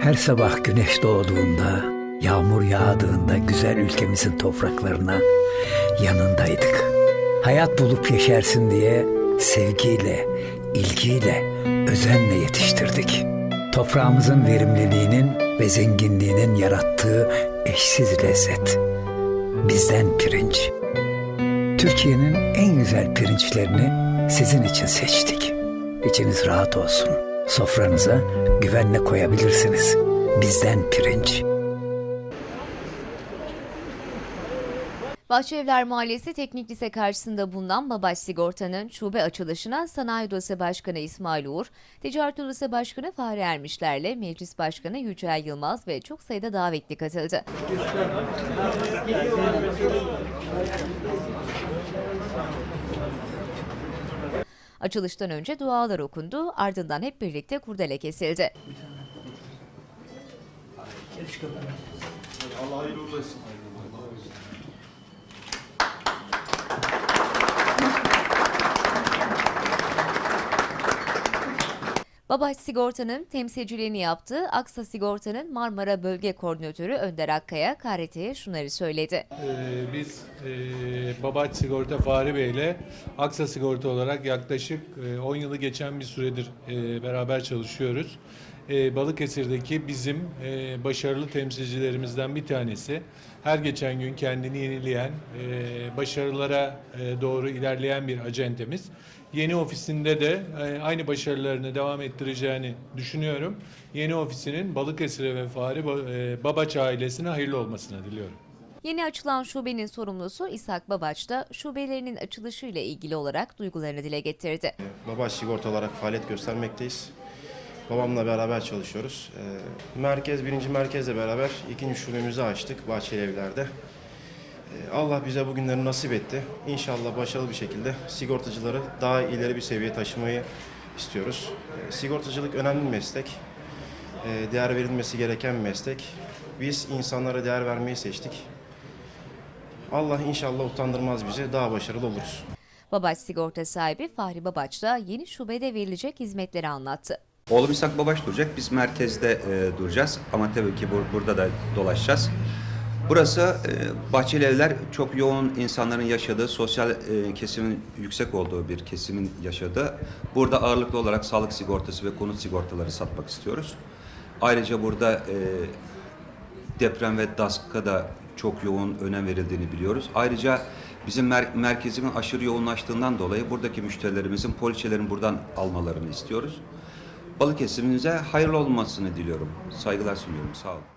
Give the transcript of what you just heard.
Her sabah güneş doğduğunda, yağmur yağdığında güzel ülkemizin topraklarına yanındaydık. Hayat bulup yeşersin diye sevgiyle, ilgiyle, özenle yetiştirdik. Toprağımızın verimliliğinin ve zenginliğinin yarattığı eşsiz lezzet. Bizden pirinç. Türkiye'nin en güzel pirinçlerini sizin için seçtik. İçiniz rahat olsun. Sofranıza güvenle koyabilirsiniz. Bizden pirinç. Bahçelievler Mahallesi Teknik Lise karşısında bulunan Babaş Sigorta'nın şube açılışına Sanayi Odası Başkanı İsmail Uğur, Ticaret Odası Başkanı Fahri Ermişler'le Meclis Başkanı Yücel Yılmaz ve çok sayıda davetli katıldı. Açılıştan önce dualar okundu, ardından hep birlikte kurdele kesildi. Babaş Sigorta'nın temsilciliğini yaptığı Aksa Sigorta'nın Marmara Bölge Koordinatörü Önder Akkaya KRT'ye şunları söyledi. Ee, biz e, Babaç Sigorta Fahri Bey ile Aksa Sigorta olarak yaklaşık e, 10 yılı geçen bir süredir e, beraber çalışıyoruz. E, Balıkesir'deki bizim e, başarılı temsilcilerimizden bir tanesi. Her geçen gün kendini yenileyen, e, başarılara e, doğru ilerleyen bir acentemiz. Yeni ofisinde de e, aynı başarılarını devam ettireceğini düşünüyorum. Yeni ofisinin Balıkesir'e ve Fahri Ba- e, Babaç ailesine hayırlı olmasını diliyorum. Yeni açılan şubenin sorumlusu İshak Babaç da şubelerinin açılışıyla ilgili olarak duygularını dile getirdi. Babaş Sigorta olarak faaliyet göstermekteyiz. Babamla beraber çalışıyoruz. Ee, Merkez, birinci merkezle beraber ikinci şubemizi açtık Bahçeli Evler'de. Ee, Allah bize bugünleri nasip etti. İnşallah başarılı bir şekilde sigortacıları daha ileri bir seviyeye taşımayı istiyoruz. Ee, Sigortacılık önemli bir meslek. Değer verilmesi gereken bir meslek. Biz insanlara değer vermeyi seçtik. Allah inşallah utandırmaz bizi, daha başarılı oluruz. Babaç Sigorta sahibi Fahri Babaç da yeni şubede verilecek hizmetleri anlattı. Oğlum İshak Babaş duracak. Biz merkezde e, duracağız. Ama tabii ki bur- burada da dolaşacağız. Burası e, Bahçeli Evler çok yoğun insanların yaşadığı, sosyal e, kesimin yüksek olduğu bir kesimin yaşadığı. Burada ağırlıklı olarak sağlık sigortası ve konut sigortaları satmak istiyoruz. Ayrıca burada e, deprem ve DASK'a da çok yoğun önem verildiğini biliyoruz. Ayrıca bizim mer- merkezimin aşırı yoğunlaştığından dolayı buradaki müşterilerimizin poliçelerini buradan almalarını istiyoruz. Balıkesir'imize hayırlı olmasını diliyorum. Saygılar sunuyorum. Sağ olun.